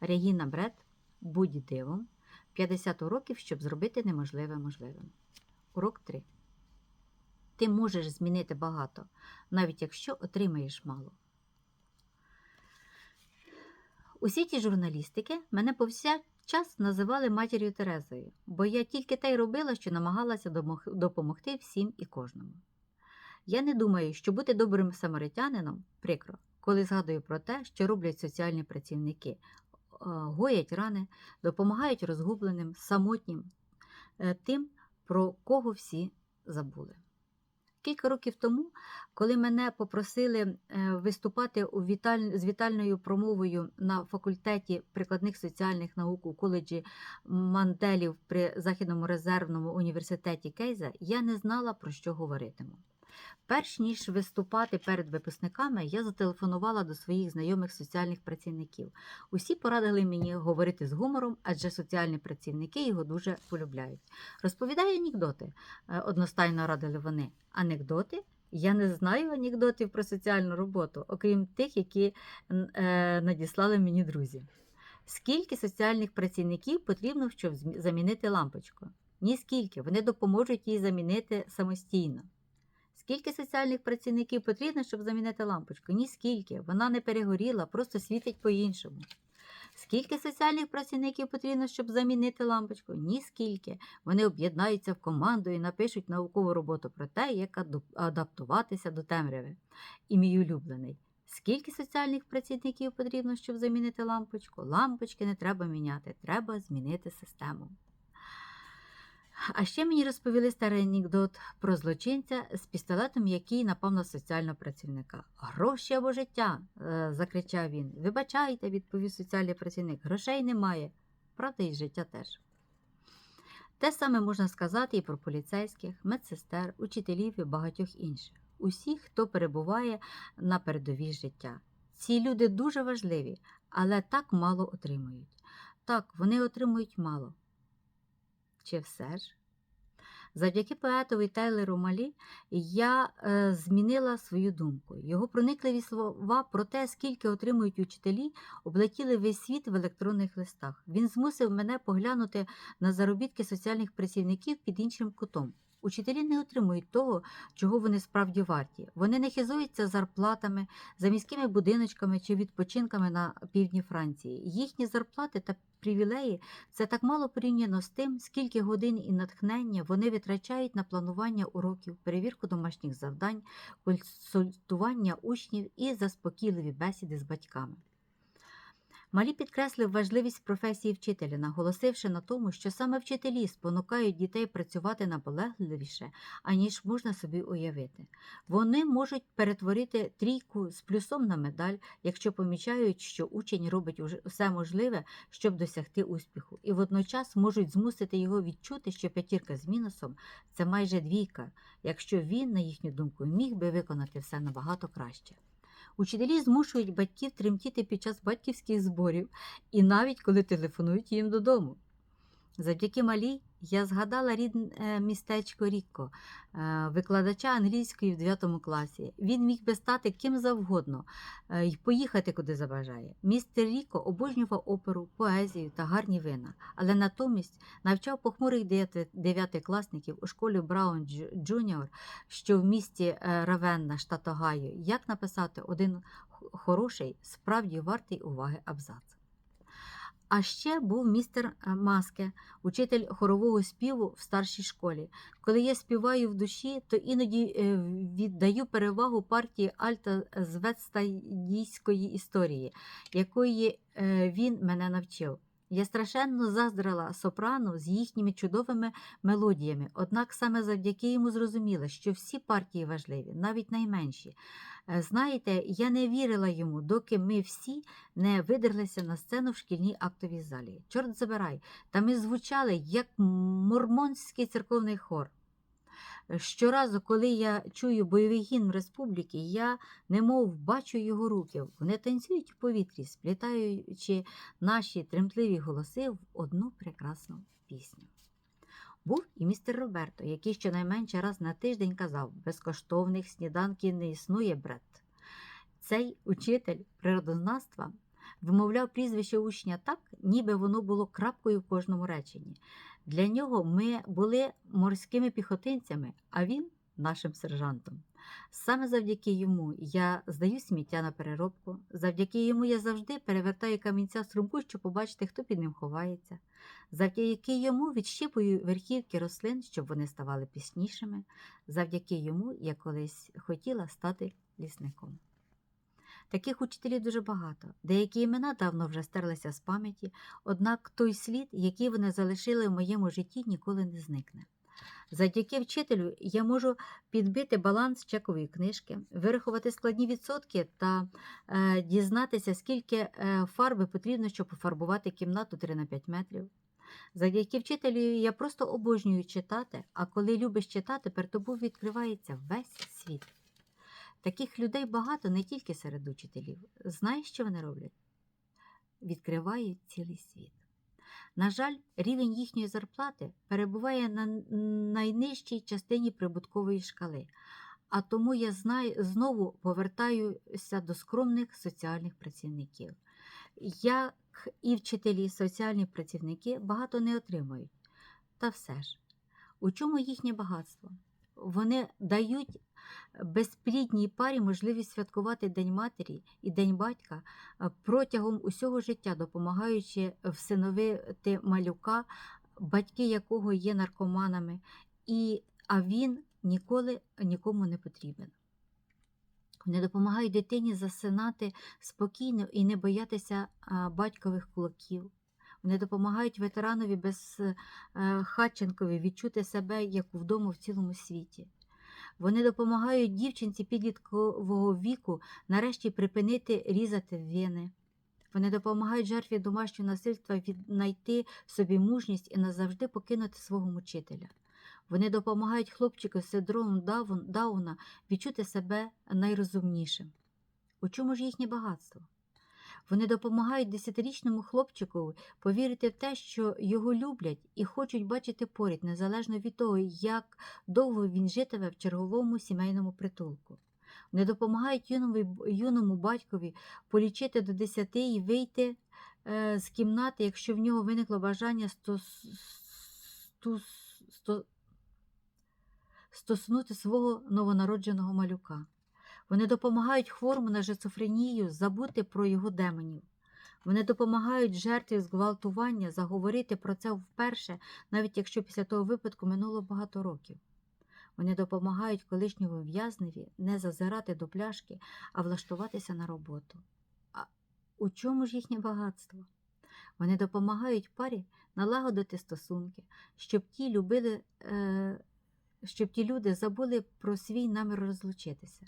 Регіна Бред Будь дивом. 50 уроків, щоб зробити неможливе можливим. Урок 3. Ти можеш змінити багато, навіть якщо отримаєш мало. У світі журналістики мене повсякчас називали матір'ю Терезою, бо я тільки те й робила, що намагалася допомогти всім і кожному. Я не думаю, що бути добрим самаритянином прикро, коли згадую про те, що роблять соціальні працівники, гоять рани, допомагають розгубленим, самотнім, е, тим, про кого всі забули. Кілька років тому, коли мене попросили е, виступати у віталь... з вітальною промовою на факультеті прикладних соціальних наук у коледжі Манделів при Західному резервному університеті Кейза, я не знала, про що говоритиму. Перш ніж виступати перед випускниками, я зателефонувала до своїх знайомих соціальних працівників. Усі порадили мені говорити з гумором, адже соціальні працівники його дуже полюбляють. Розповідаю анекдоти, е, одностайно радили вони. Анекдоти? Я не знаю анекдотів про соціальну роботу, окрім тих, які е, надіслали мені друзі. Скільки соціальних працівників потрібно, щоб замінити лампочку? Ні скільки, вони допоможуть їй замінити самостійно. Скільки соціальних працівників потрібно, щоб замінити лампочку? Ні скільки. Вона не перегоріла, просто світить по-іншому. Скільки соціальних працівників потрібно, щоб замінити лампочку? Ні скільки. Вони об'єднаються в команду і напишуть наукову роботу про те, як адаптуватися до темряви. І мій улюблений. Скільки соціальних працівників потрібно, щоб замінити лампочку? Лампочки не треба міняти, треба змінити систему. А ще мені розповіли старий анекдот про злочинця з пістолетом, який напав на соціального працівника. Гроші або життя. е, закричав він. Вибачайте, відповів соціальний працівник. Грошей немає. Правда, і життя теж. Те саме можна сказати і про поліцейських, медсестер, учителів і багатьох інших. Усіх, хто перебуває на передовій життя. Ці люди дуже важливі, але так мало отримують. Так, вони отримують мало. Чи все ж? Завдяки поетові Тайлеру Малі я е, змінила свою думку. Його проникливі слова про те, скільки отримують учителі, облетіли весь світ в електронних листах. Він змусив мене поглянути на заробітки соціальних працівників під іншим кутом. Учителі не отримують того, чого вони справді варті. Вони не хизуються зарплатами, за міськими будиночками чи відпочинками на півдні Франції. Їхні зарплати та привілеї це так мало порівняно з тим, скільки годин і натхнення вони витрачають на планування уроків, перевірку домашніх завдань, консультування учнів і заспокійливі бесіди з батьками. Малі підкреслив важливість професії вчителя, наголосивши на тому, що саме вчителі спонукають дітей працювати наполегливіше, аніж можна собі уявити. Вони можуть перетворити трійку з плюсом на медаль, якщо помічають, що учень робить все можливе, щоб досягти успіху, і водночас можуть змусити його відчути, що п'ятірка з мінусом це майже двійка, якщо він, на їхню думку, міг би виконати все набагато краще. Учителі змушують батьків тремтіти під час батьківських зборів і навіть коли телефонують їм додому. Завдяки малій я згадала рідне містечко Рікко, е, викладача англійської в 9 класі. Він міг би стати ким завгодно е, і поїхати куди забажає. Містер Ріко обожнював оперу, поезію та гарні вина, але натомість навчав похмурих дев'яти- дев'ятикласників у школі Браун Джуніор, що в місті е, Равенна, штат Огайо, як написати один хороший, справді вартий уваги абзац. А ще був містер е, Маске, учитель хорового співу в старшій школі. Коли я співаю в душі, то іноді е, віддаю перевагу партії Альта з Вестадійської історії, якої е, він мене навчив. Я страшенно заздрила сопрану з їхніми чудовими мелодіями, однак саме завдяки йому зрозуміла, що всі партії важливі, навіть найменші. Е, Знаєте, я не вірила йому, доки ми всі не видерлися на сцену в шкільній актовій залі. Чорт забирай, та ми звучали як мормонський церковний хор. Щоразу, коли я чую бойовий гімн республіки, я немов бачу його руки. Вони танцюють у повітрі, сплітаючи наші тремтливі голоси в одну прекрасну пісню. Був і містер Роберто, який щонайменше раз на тиждень казав: безкоштовних сніданків не існує бред. Цей учитель природознавства вимовляв прізвище учня так, ніби воно було крапкою в кожному реченні. Для нього ми були морськими піхотинцями, а він нашим сержантом. Саме завдяки йому я здаю сміття на переробку, завдяки йому я завжди перевертаю камінця струмку, щоб побачити, хто під ним ховається. Завдяки йому відщипую верхівки рослин, щоб вони ставали піснішими. Завдяки йому я колись хотіла стати лісником. Таких учителів дуже багато. Деякі імена давно вже стерлися з пам'яті, однак той слід, який вони залишили в моєму житті, ніколи не зникне. Завдяки вчителю я можу підбити баланс чекової книжки, вирахувати складні відсотки та е, дізнатися, скільки е, фарби потрібно, щоб пофарбувати кімнату 3 на 5 метрів. Завдяки вчителю я просто обожнюю читати, а коли любиш читати, перед тобою відкривається весь світ. Таких людей багато не тільки серед учителів. Знаєш, що вони роблять? Відкривають цілий світ. На жаль, рівень їхньої зарплати перебуває на найнижчій частині прибуткової шкали, а тому я знаю, знову повертаюся до скромних соціальних працівників. Як і вчителі, соціальні працівники багато не отримують. Та все ж, у чому їхнє багатство? Вони дають безплідній парі можливість святкувати День матері і День батька е, протягом усього життя, допомагаючи всиновити малюка, батьки якого є наркоманами, і, а він ніколи нікому не потрібен. Вони допомагають дитині засинати спокійно і не боятися батькових кулаків. Вони допомагають ветеранові без е, Хатченкові відчути себе як вдома в цілому світі. Вони допомагають дівчинці підліткового віку нарешті припинити різати вени. Вони допомагають жертві домашнього насильства віднайти собі мужність і назавжди покинути свого мучителя. Вони допомагають хлопчику з синдромом Дауна відчути себе найрозумнішим. У чому ж їхнє багатство? Вони допомагають десятирічному хлопчику повірити в те, що його люблять і хочуть бачити поряд, незалежно від того, як довго він житиме в черговому сімейному притулку. Вони допомагають юному, юному батькові полічити до десяти і вийти е, з кімнати, якщо в нього виникло бажання стос, стос, стос, стоснути свого новонародженого малюка. Вони допомагають хворому на шизофренію забути про його демонів. Вони допомагають жертві зґвалтування заговорити про це вперше, навіть якщо після того випадку минуло багато років. Вони допомагають колишньому в'язневі не зазирати до пляшки, а влаштуватися на роботу. А у чому ж їхнє багатство? Вони допомагають парі налагодити стосунки, щоб ті любили, е, щоб ті люди забули про свій намір розлучитися.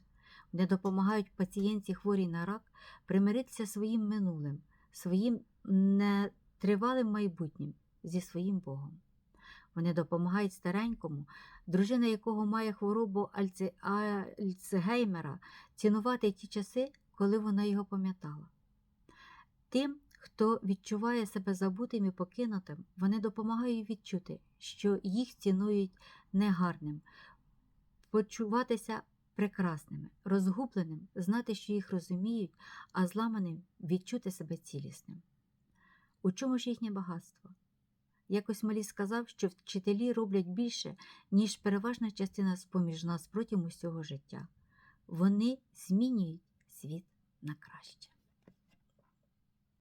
Вони допомагають пацієнтці хворій на рак примиритися своїм минулим, своїм нетривалим майбутнім зі своїм Богом. Вони допомагають старенькому, дружина якого має хворобу Альцгеймера, цінувати ті часи, коли вона його пам'ятала. Тим, хто відчуває себе забутим і покинутим, вони допомагають відчути, що їх цінують негарним, почуватися прекрасними, розгубленим, знати, що їх розуміють, а зламаним відчути себе цілісним. У чому ж їхнє багатство? Якось Малі сказав, що вчителі роблять більше, ніж переважна частина з поміж нас протягом усього життя. Вони змінюють світ на краще.